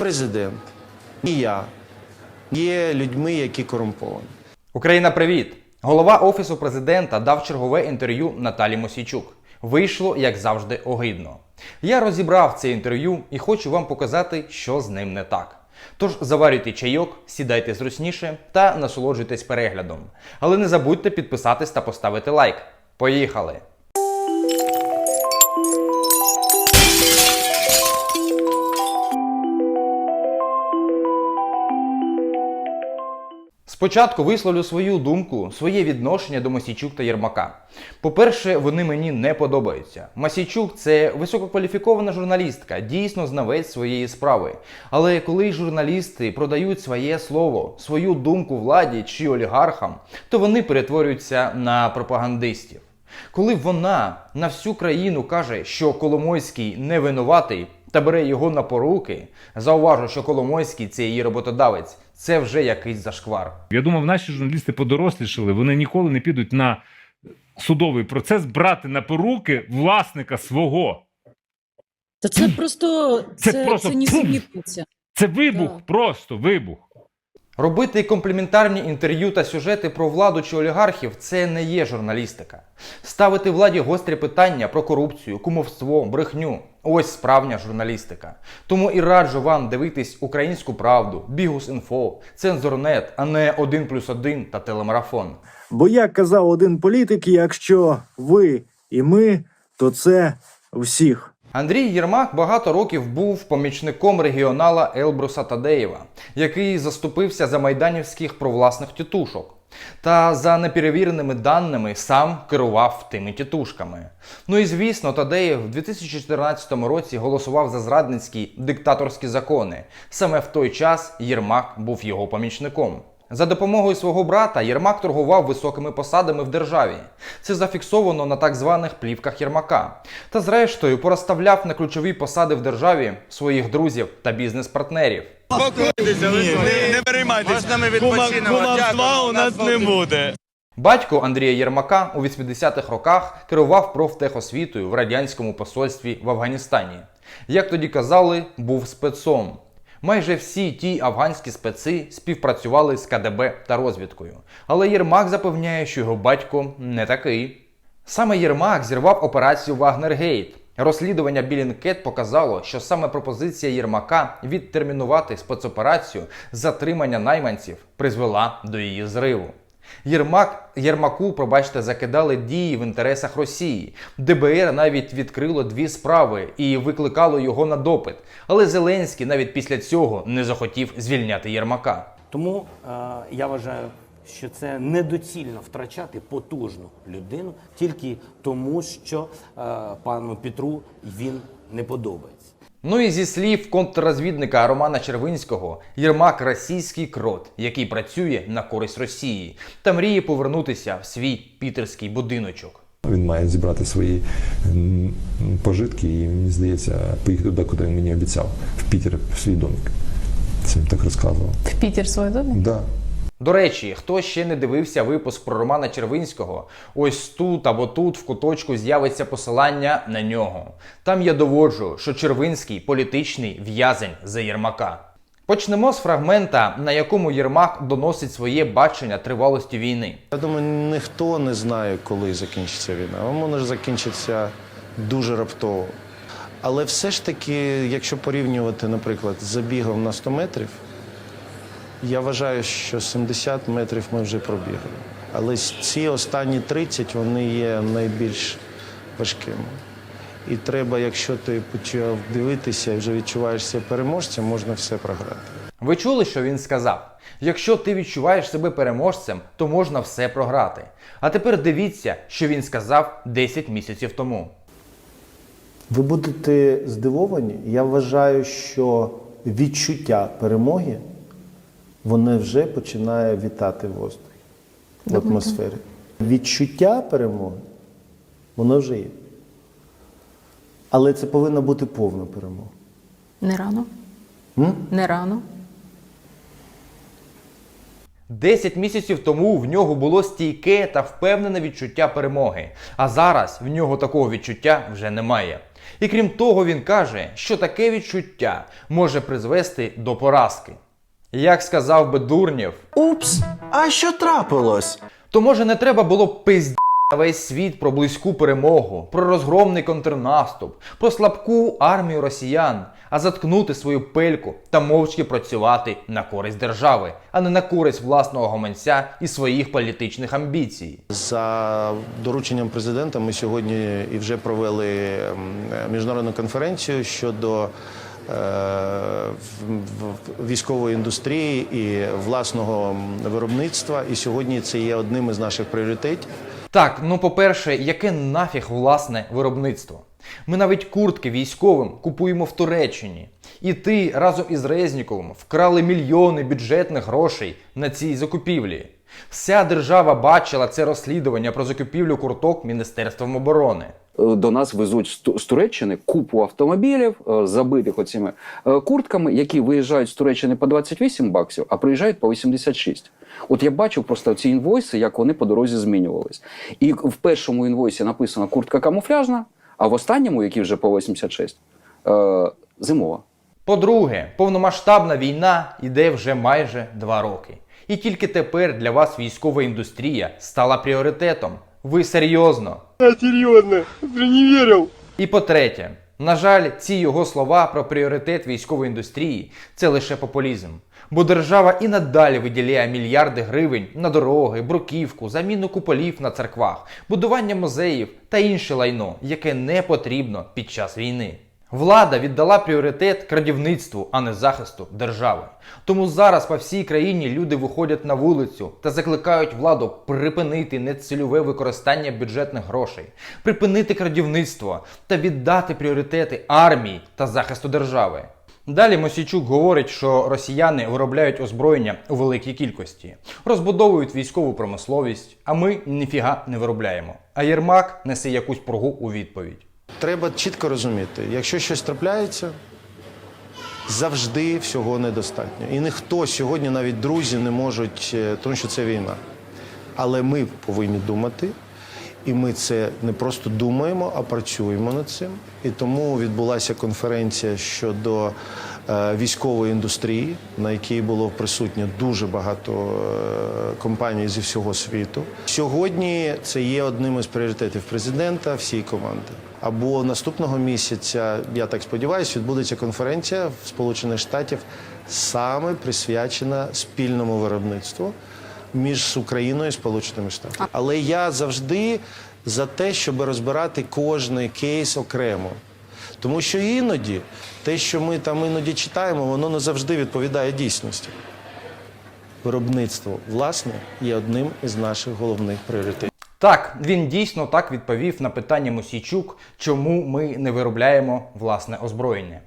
президент, ні я є людьми, які корумповані. Україна, привіт! Голова офісу президента дав чергове інтерв'ю Наталі Мосійчук. Вийшло, як завжди, огидно. Я розібрав це інтерв'ю і хочу вам показати, що з ним не так. Тож заварюйте чайок, сідайте зручніше та насолоджуйтесь переглядом. Але не забудьте підписатись та поставити лайк. Поїхали! Спочатку висловлю свою думку, своє відношення до Масійчук та Єрмака. По-перше, вони мені не подобаються. Масійчук це висококваліфікована журналістка, дійсно знавець своєї справи. Але коли журналісти продають своє слово, свою думку владі чи олігархам, то вони перетворюються на пропагандистів. Коли вона на всю країну каже, що Коломойський не винуватий та бере його на поруки, зауважу, що Коломойський це її роботодавець, це вже якийсь зашквар. Я думав, наші журналісти подорослішали, вони ніколи не підуть на судовий процес брати на поруки власника свого. Та це просто Це це, просто це нісенітниця. Це вибух, Так. просто вибух. Робити компліментарні інтерв'ю та сюжети про владу чи олігархів це не є журналістика. Ставити владі гострі питання про корупцію, кумовство, брехню ось справжня журналістика. Тому і раджу вам дивитись українську правду, Бігус.Інфо, Цензорнет, а не 1 плюс 1 та телемарафон. Бо як казав один політик, якщо ви і ми, то це всіх. Anдрій Єрмак багато років був помічником регіонала Елбруса Тадеєва, який заступився за майданівських провласних тітушок. Та за неперевіреними даними сам керував тими тітушками. Ну і звісно, Тадеєв в 2014 році голосував за зрадницькі диктаторські закони. Саме в той час Єрмак був його помічником. За допомогою свого брата Єрмак торгував високими посадами в державі. Це зафіксовано на так званих плівках Єрмака. Та зрештою порозставляв на ключові посади в державі своїх друзів та бізнес-партнерів. Не переймайтесь. Можна ми відпочинемо. Дякую. у нас не буде. Батько Андрія Єрмака у 80-х роках керував профтехосвітою в радянському посольстві в Афганістані. Як тоді казали, був спецом. Майже всі ті афганські специ співпрацювали з КДБ та розвідкою. Але Єрмак запевняє, що його батько не такий. Саме Єрмак зірвав операцію Вагнергейт. Розслідування Білінкет показало, що саме пропозиція Єрмака відтермінувати спецоперацію затримання найманців призвела до її зриву. Єрмак, Єрмаку, пробачте, закидали дії в інтересах Росії. ДБР навіть відкрило дві справи і викликало його на допит. Але Зеленський навіть після цього не захотів звільняти Єрмака. Тому е, я вважаю, що це недоцільно втрачати потужну людину тільки тому, що е, пану Петру він не подобається. Ну і зі слів контррозвідника Романа Червинського, Єрмак російський крот, який працює на користь Росії та мріє повернутися в свій пітерський будиночок. Він має зібрати свої пожитки і, мені здається, поїхати туди, куди він мені обіцяв, в Пітер, в свій домик. Це він так розказував. В Пітер свій домик? Да. До речі, хто ще не дивився випуск про Романа Червинського, ось тут або тут в куточку з'явиться посилання на нього. Там я доводжу, що Червинський політичний в'язень за Єрмака. Почнемо з фрагмента, на якому Єрмак доносить своє бачення тривалості війни. Я думаю, ніхто не знає, коли закінчиться війна. Вона може закінчитися дуже раптово. Але все ж таки, якщо порівнювати, наприклад, з забігом на 100 метрів, я вважаю, що 70 метрів ми вже пробігли. Але ці останні 30 вони є найбільш важкими. І треба, якщо ти почав дивитися і вже відчуваєшся переможцем, можна все програти. Ви чули, що він сказав? Якщо ти відчуваєш себе переможцем, то можна все програти. А тепер дивіться, що він сказав 10 місяців тому. Ви будете здивовані. Я вважаю, що відчуття перемоги воно вже починає вітати в воздухі, в атмосфері. Відчуття перемоги воно вже є. Але це повинна бути повна перемога. Не рано. М? Не рано. 10 місяців тому в нього було стійке та впевнене відчуття перемоги. А зараз в нього такого відчуття вже немає. І крім того, він каже, що таке відчуття може призвести до поразки. Як сказав би Дурнєв, Упс, а що трапилось? то може не треба було пизді на весь світ про близьку перемогу, про розгромний контрнаступ, про слабку армію росіян, а заткнути свою пельку та мовчки працювати на користь держави, а не на користь власного гаманця і своїх політичних амбіцій. За дорученням президента ми сьогодні і вже провели м, міжнародну конференцію щодо військової індустрії і власного виробництва. І сьогодні це є одним із наших пріоритетів. Так, ну по-перше, яке нафіг власне виробництво? Ми навіть куртки військовим купуємо в Туреччині. І ти разом із Резніковим вкрали мільйони бюджетних грошей на цій закупівлі. Вся держава бачила це розслідування про закупівлю курток Міністерством оборони. Е, До нас везуть з Туреччини купу автомобілів, е, забитих оціми е, куртками, які виїжджають з Туреччини по 28 баксів, а приїжджають по 86. От я бачив просто ці інвойси, як вони по дорозі змінювались. І в першому інвойсі написано куртка камуфляжна, а в останньому, який вже по 86, е, зимова. По-друге, повномасштабна війна йде вже майже два роки. І тільки тепер для вас військова індустрія стала пріоритетом. Ви серйозно? Серйозно, вже не вірив. І по-третє, на жаль, ці його слова про пріоритет військової індустрії це лише популізм. Бо держава і надалі виділяє мільярди гривень на дороги, бруківку, заміну куполів на церквах, будування музеїв та інше лайно, яке не потрібно під час війни. Влада віддала пріоритет крадівництву, а не захисту держави. Тому зараз по всій країні люди виходять на вулицю та закликають владу припинити нецільове використання бюджетних грошей, припинити крадівництво та віддати пріоритети армії та захисту держави. Далі Мосійчук говорить, що росіяни виробляють озброєння у великій кількості, розбудовують військову промисловість, а ми ніфіга не виробляємо. А Єрмак несе якусь пругу у відповідь. Треба чітко розуміти, якщо щось трапляється, завжди всього недостатньо. І ніхто сьогодні, навіть друзі, не можуть, е, тому що це війна. Але ми повинні думати, і ми це не просто думаємо, а працюємо над цим. І тому відбулася конференція щодо військової індустрії, на якій було присутньо дуже багато е, компаній зі всього світу. Сьогодні це є одним із пріоритетів президента всієї команди. Або наступного місяця, я так сподіваюся, відбудеться конференція в Сполучених Штатів саме присвячена спільному виробництву між Україною і Сполученими Штатами. Але я завжди за те, щоб розбирати кожний кейс окремо. Тому що іноді те, що ми там іноді читаємо, воно не завжди відповідає дійсності. Виробництво власне є одним із наших головних пріоритетів. Так, він дійсно так відповів на питання Мосійчук, чому ми не виробляємо власне озброєння.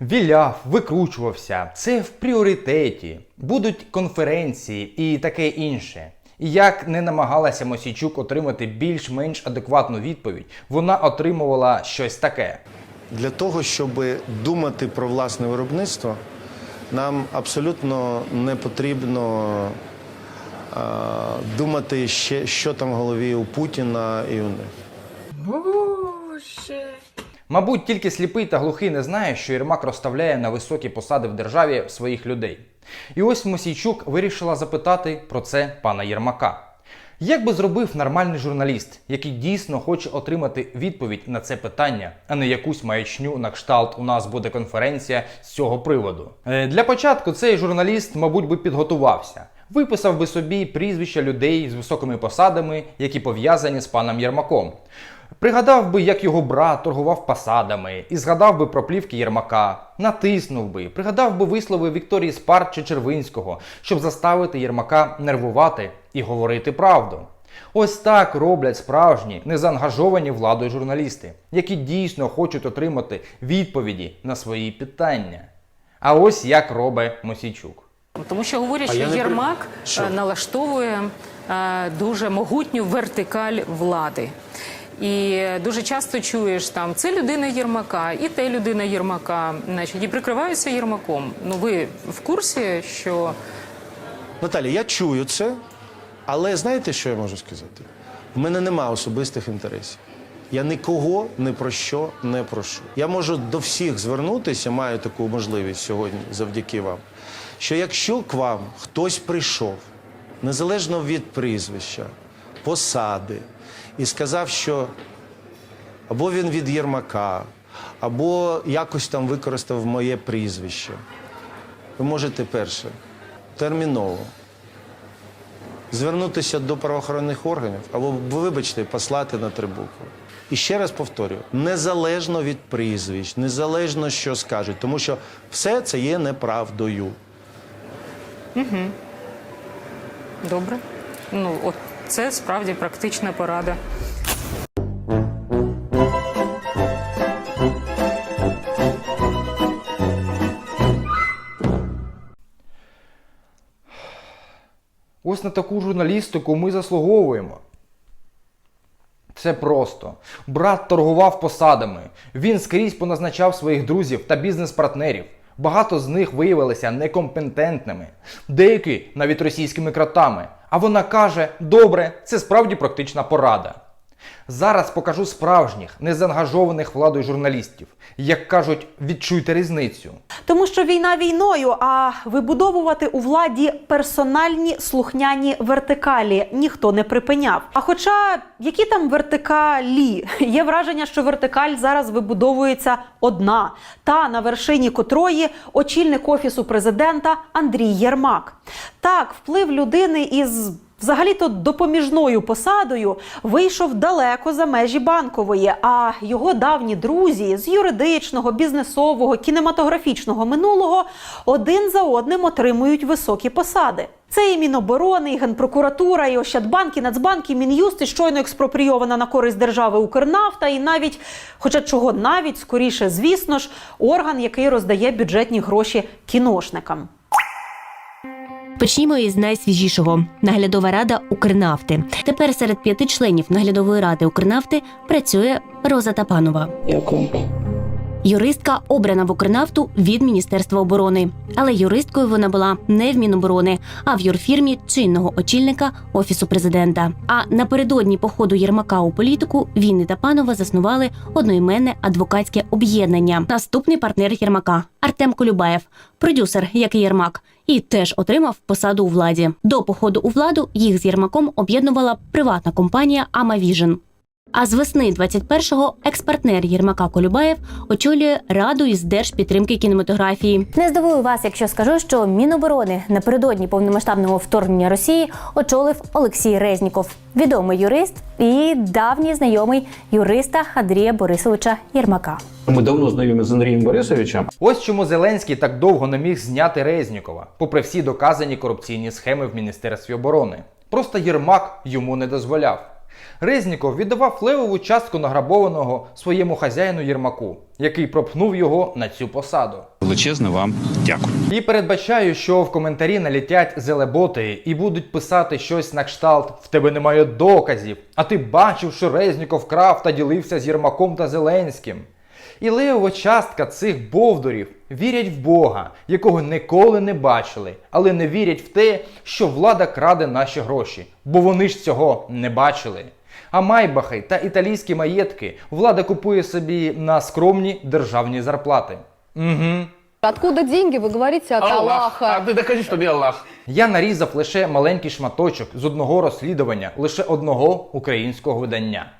Віляв, викручувався, це в пріоритеті, будуть конференції і таке інше. І як не намагалася Мосійчук отримати більш-менш адекватну відповідь, вона отримувала щось таке. Для того, щоб думати про власне виробництво, нам абсолютно не потрібно думати, ще, що там в голові у Путіна і у них. Мабуть, тільки сліпий та глухий не знає, що Єрмак розставляє на високі посади в державі своїх людей. І ось Мосійчук вирішила запитати про це пана Єрмака. Як би зробив нормальний журналіст, який дійсно хоче отримати відповідь на це питання, а не якусь маячню на кшталт у нас буде конференція з цього приводу? Е, Для початку цей журналіст, мабуть, би підготувався. Виписав би собі прізвища людей з високими посадами, які пов'язані з паном Єрмаком. Пригадав би, як його брат торгував посадами, і згадав би про плівки Єрмака, натиснув би, пригадав би вислови Вікторії Спарт чи Червинського, щоб заставити Єрмака нервувати і говорити правду. Ось так роблять справжні, незаангажовані владою журналісти, які дійсно хочуть отримати відповіді на свої питання. А ось як робить Мосійчук. Тому що говорять, що при- Єрмак Що? е, налаштовує е, дуже могутню вертикаль влади. І дуже часто чуєш там це людина Єрмака, і те людина Єрмака, значить, і прикриваються Єрмаком. Ну ви в курсі, що Наталі, я чую це, але знаєте, що я можу сказати? В мене нема особистих інтересів. Я нікого ні про що не прошу. Я можу до всіх звернутися, маю таку можливість сьогодні завдяки вам. Що якщо к вам хтось прийшов, незалежно від прізвища, посади, і сказав, що або він від Єрмака, або якось там використав моє прізвище, ви можете перше терміново звернутися до правоохоронних органів або, вибачте, послати на трибуку. І ще раз повторюю: незалежно від прізвищ, незалежно що скажуть, тому що все це є неправдою. Добре. Ну, от це справді практична порада. Ось на таку журналістику ми заслуговуємо. Це просто. Брат торгував посадами. Він скрізь поназначав своїх друзів та бізнес-партнерів. Багато з них виявилися некомпетентними, деякі навіть російськими кратами. А вона каже: добре, це справді практична порада. Зараз покажу справжніх, незаангажованих владою журналістів. Як кажуть, відчуйте різницю. Тому що війна війною, а вибудовувати у владі персональні слухняні вертикалі ніхто не припиняв. А хоча які там вертикалі, є враження, що вертикаль зараз вибудовується одна, та на вершині котрої очільник офісу президента Андрій Єрмак. Так, вплив людини із Взагалі-то допоміжною посадою вийшов далеко за межі банкової, а його давні друзі з юридичного, бізнесового, кінематографічного минулого один за одним отримують високі посади. Це і Міноборони, і Генпрокуратура, і Ощадбанк, і Нацбанк, і Мін'юст, і щойно експропрійована на користь держави Укрнафта, і навіть, хоча чого навіть скоріше, звісно ж, орган, який роздає бюджетні гроші кіношникам. Почнімо із найсвіжішого наглядова рада Укрнафти. Тепер серед п'яти членів наглядової ради Укрнафти працює Роза Тапанова. Дякую. Юристка обрана в Укрнафту від Міністерства оборони, але юристкою вона була не в Міноборони, а в юрфірмі чинного очільника офісу президента. А напередодні походу Єрмака у політику він і Тапанова заснували одноіменне адвокатське об'єднання. Наступний партнер Єрмака Артем Колюбаєв, продюсер, як і Єрмак, і теж отримав посаду у владі. До походу у владу їх з Єрмаком об'єднувала приватна компанія Амавіжен. А з весни 21-го експартнер Єрмака Колюбаєв очолює раду із держпідтримки кінематографії. Не здивую вас, якщо скажу, що Міноборони напередодні повномасштабного вторгнення Росії очолив Олексій Резніков, відомий юрист і давній знайомий юриста Андрія Борисовича Єрмака. Ми давно знайомі з Андрієм Борисовичем. Ось чому Зеленський так довго не міг зняти Резнікова, попри всі доказані корупційні схеми в Міністерстві оборони. Просто Єрмак йому не дозволяв. Резніков віддавав левову частку награбованого своєму хазяїну Єрмаку, який пропнув його на цю посаду. Величезне вам дякую. І передбачаю, що в коментарі налітять зелеботи і будуть писати щось на кшталт в тебе немає доказів, а ти бачив, що Резніков крав та ділився з Єрмаком та Зеленським. І левова частка цих бовдурів вірять в Бога, якого ніколи не бачили, але не вірять в те, що влада краде наші гроші, бо вони ж цього не бачили. А майбахи та італійські маєтки влада купує собі на скромні державні зарплати. Угу. Откуда деньги? Вы говорите от Аллаха. ти докажи, що ти Аллах. Я нарізав лише маленький шматочок з одного розслідування лише одного українського видання.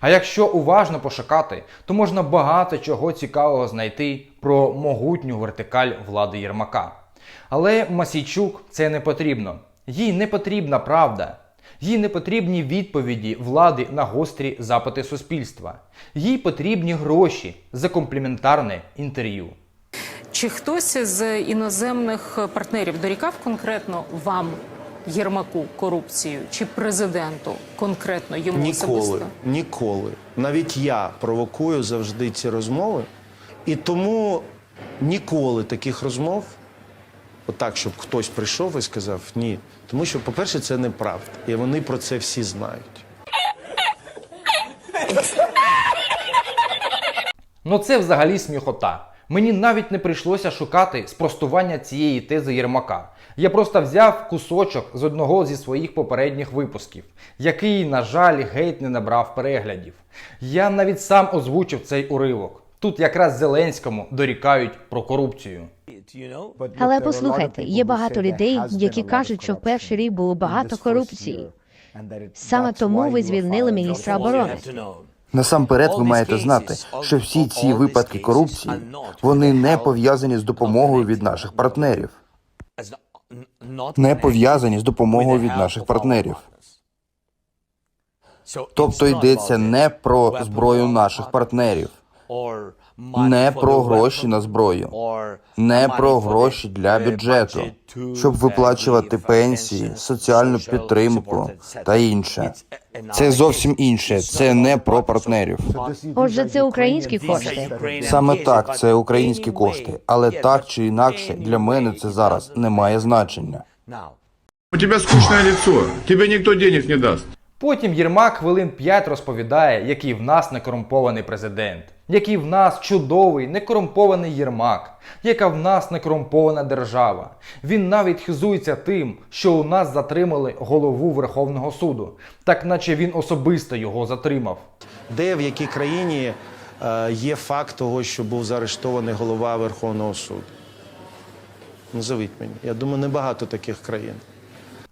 А якщо уважно пошукати, то можна багато чого цікавого знайти про могутню вертикаль влади Єрмака. Але Масійчук це не потрібно. Їй не потрібна правда. Їй не потрібні відповіді влади на гострі запити суспільства. Їй потрібні гроші за компліментарне інтерв'ю. Чи хтось з іноземних партнерів дорікав конкретно вам, Єрмаку, корупцію, чи президенту конкретно йому Ніколи, особисто? ніколи. Навіть я провокую завжди ці розмови. І тому ніколи таких розмов, отак, щоб хтось прийшов і сказав ні. Тому що, по-перше, це неправда. І вони про це всі знають. Ну це взагалі сміхота. Мені навіть не прийшлося шукати спростування цієї тези Єрмака. Я просто взяв кусочок з одного зі своїх попередніх випусків, який, на жаль, геть не набрав переглядів. Я навіть сам озвучив цей уривок. Тут якраз Зеленському дорікають про корупцію. Але послухайте, є багато людей, які кажуть, що в перший рік було багато корупції. Саме тому ви звільнили міністра оборони. Насамперед, ви маєте знати, що всі ці випадки корупції вони не пов'язані з допомогою від наших партнерів. Не пов'язані з допомогою від наших партнерів. Тобто йдеться не про зброю наших партнерів, не про гроші на зброю, не про гроші для бюджету, щоб виплачувати пенсії, соціальну підтримку та інше. Це зовсім інше. Це не про партнерів. Отже, це українські кошти. Саме так, це українські кошти, але так чи інакше для мене це зараз не має значення. У тебя скучное лицо. Тебе никто денег не даст. Потім Єрмак хвилин 5 розповідає, який в нас некорумпований президент, який в нас чудовий некорумпований Єрмак, яка в нас некорумпована держава. Він навіть хизується тим, що у нас затримали голову Верховного суду, так наче він особисто його затримав. Де в якій країні е, є факт того, що був заарештований голова Верховного суду? Назовіть мені. Я думаю, небагато таких країн.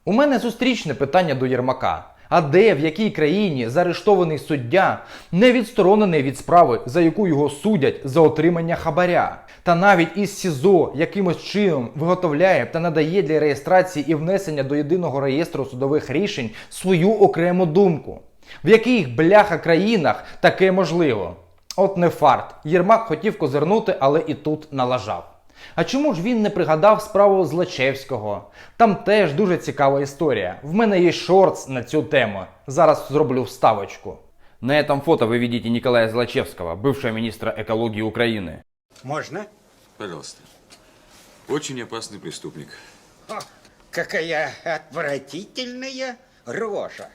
У мене зустрічне питання до Єрмака. А де в якій країні заарештований суддя не відсторонений від справи, за яку його судять за отримання хабаря? Та навіть із СІЗО якимось чином виготовляє та надає для реєстрації і внесення до єдиного реєстру судових рішень свою окрему думку. В яких бляха країнах таке можливо? От не фарт. Єрмак хотів козирнути, але і тут налажав. А чому ж він не пригадав справу Злачевського? Там теж дуже цікава історія. В мене є шортс на цю тему. Зараз зроблю вставочку. На этом фото вы видите Николая Злачевского, бывшего министра экологии Украины. Можно? Пожалуйста. Очень опасный преступник. Какая отвратительная рожа.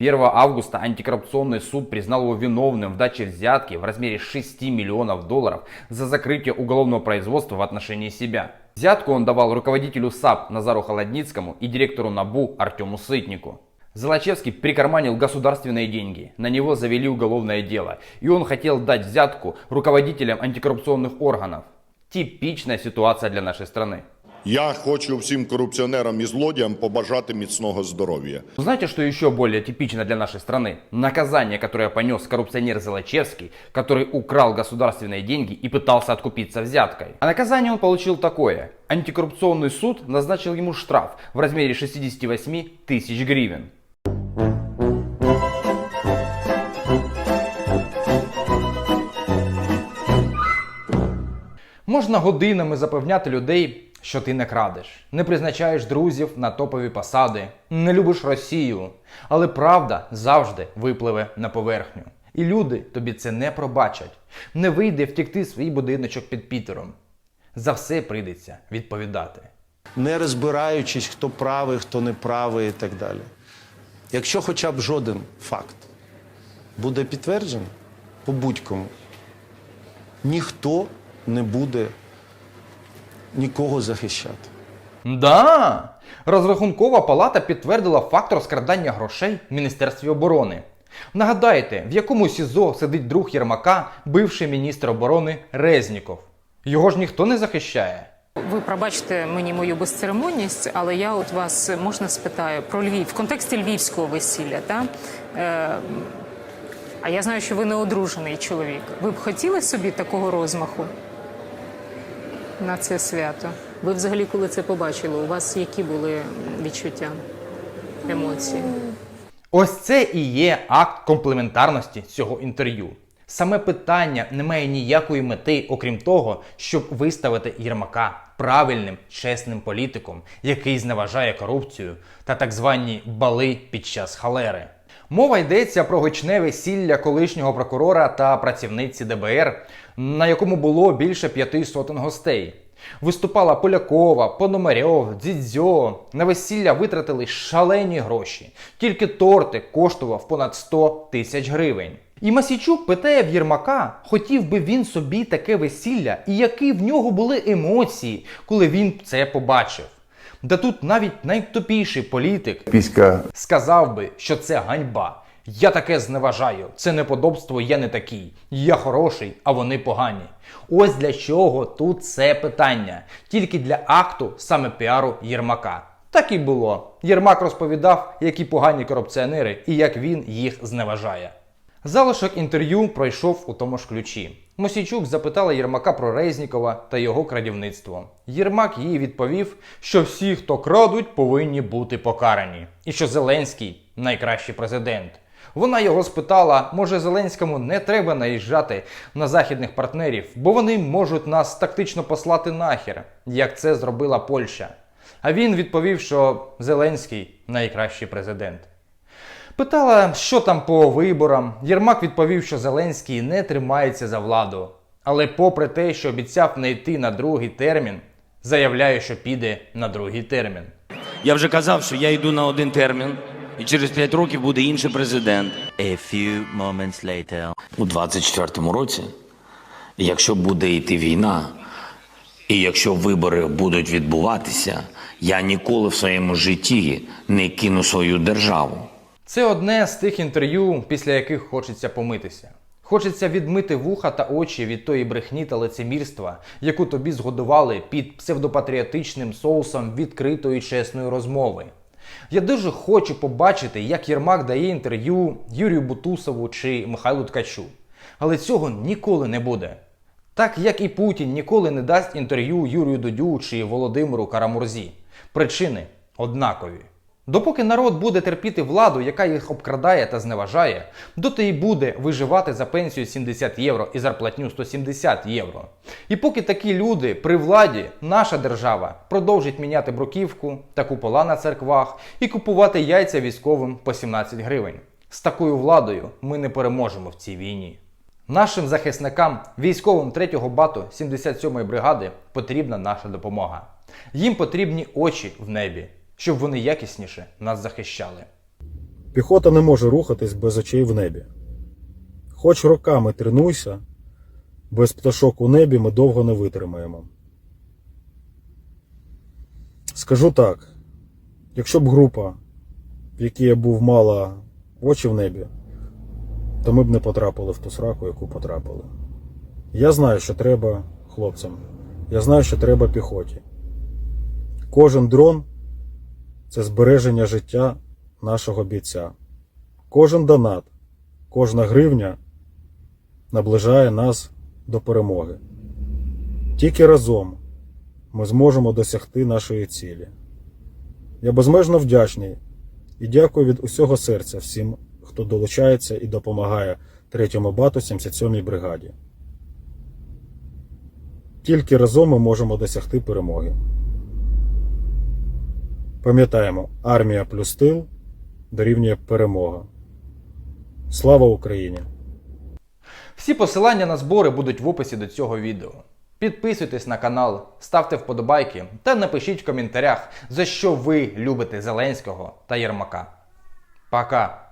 1 августа антикоррупционный суд признал его виновным в даче взятки в размере 6 миллионов долларов за закрытие уголовного производства в отношении себя. Взятку он давал руководителю САП Назару Холодницкому и директору НАБУ Артему Сытнику. Золочевский прикарманил государственные деньги, на него завели уголовное дело, и он хотел дать взятку руководителям антикоррупционных органов. Типичная ситуация для нашей страны. Я хочу всім корупціонерам і злодіям побажати міцного здоров'я. Знаете, что еще более типично для нашей страны? Наказание, которое понес коррупционер Золочевский, который украл государственные деньги и пытался откупиться взяткой. А наказание он получил такое. Антикоррупционный суд назначил ему штраф в размере 68 тысяч гривен. Можна годинами запевняти людей, що ти не крадеш, не призначаєш друзів на топові посади, не любиш Росію. Але правда завжди випливе на поверхню. І люди тобі це не пробачать. Не вийде втікти свій будиночок під Пітером. За все прийдеться відповідати. Не розбираючись, хто правий, хто не правий і так далі. Якщо хоча б жоден факт буде підтверджений по будь-кому, ніхто не буде нікого захищати. Да! Розрахункова палата підтвердила факт розкрадання грошей в Міністерстві оборони. Нагадайте, в якому СІЗО сидить друг Єрмака, бивший міністр оборони Резніков. Його ж ніхто не захищає. Ви пробачте мені мою безцеремонність, але я от вас можна спитаю про Львів в контексті львівського весілля. Та? Е, а я знаю, що ви не одружений чоловік. Ви б хотіли собі такого розмаху на це свято? Ви взагалі, коли це побачили, у вас які були відчуття, емоції? Ось це і є акт комплементарності цього інтерв'ю. Саме питання не має ніякої мети, окрім того, щоб виставити Єрмака правильним, чесним політиком, який зневажає корупцію та так звані бали під час халери. Мова йдеться про гучне весілля колишнього прокурора та працівниці ДБР, на якому було більше п'яти сотень гостей. Виступала Полякова, Пономарьов, Дзідзьо. На весілля витратили шалені гроші. Тільки тортик коштував понад 100 тисяч гривень. І Масійчук питає в Єрмака, хотів би він собі таке весілля, і які в нього були емоції, коли він це побачив. Да тут навіть найтупіший політик Піська сказав би, що це ганьба. Я таке зневажаю, це неподобство, я не такий. Я хороший, а вони погані. Ось для чого тут це питання. Тільки для акту саме піару Єрмака. Так і було. Єрмак розповідав, які погані корупціонери і як він їх зневажає. Залишок інтерв'ю пройшов у тому ж ключі. Мосійчук запитала Єрмака про Резнікова та його крадівництво. Єрмак їй відповів, що всі, хто крадуть, повинні бути покарані, і що Зеленський найкращий президент. Вона його спитала, може Зеленському не треба наїжджати на західних партнерів, бо вони можуть нас тактично послати нахер, як це зробила Польща. А він відповів, що Зеленський найкращий президент. Питала, що там по виборам. Єрмак відповів, що Зеленський не тримається за владу. Але попри те, що обіцяв не йти на другий термін, заявляє, що піде на другий термін. Я вже казав, що я йду на один термін, і через 5 років буде інший президент. A few moments later. У 24-му році, якщо буде йти війна, і якщо вибори будуть відбуватися, я ніколи в своєму житті не кину свою державу. Це одне з тих інтерв'ю, після яких хочеться помитися. Хочеться відмити вуха та очі від тої брехні та лицемірства, яку тобі згодували під псевдопатріотичним соусом відкритої чесної розмови. Я дуже хочу побачити, як Єрмак дає інтерв'ю Юрію Бутусову чи Михайлу Ткачу. Але цього ніколи не буде. Так як і Путін ніколи не дасть інтерв'ю Юрію Дудю чи Володимиру Карамурзі. Причини однакові. Допоки народ буде терпіти владу, яка їх обкрадає та зневажає, доти і буде виживати за пенсію 70 євро і зарплатню 170 євро. І поки такі люди при владі, наша держава продовжить міняти бруківку та купола на церквах і купувати яйця військовим по 17 гривень. З такою владою ми не переможемо в цій війні. Нашим захисникам, військовим 3-го бату 77-ї бригади, потрібна наша допомога. Їм потрібні очі в небі, щоб вони якісніше нас захищали. Піхота не може рухатись без очей в небі. Хоч роками тренуйся, без пташок у небі ми довго не витримаємо. Скажу так: якщо б група, в якій я був, мала очі в небі, то ми б не потрапили в ту сраку, яку потрапили. Я знаю, що треба хлопцям. Я знаю, що треба піхоті. Кожен дрон це збереження життя нашого бійця. Кожен донат, кожна гривня наближає нас до перемоги. Тільки разом ми зможемо досягти нашої цілі. Я безмежно вдячний і дякую від усього серця всім, хто долучається і допомагає 3-му бату 77-й бригаді. Тільки разом ми можемо досягти перемоги. Пам'ятаємо, армія плюс тил дорівнює перемога. Слава Україні! Всі посилання на збори будуть в описі до цього відео. Підписуйтесь на канал, ставте вподобайки та напишіть в коментарях, за що ви любите Зеленського та Єрмака. Пока!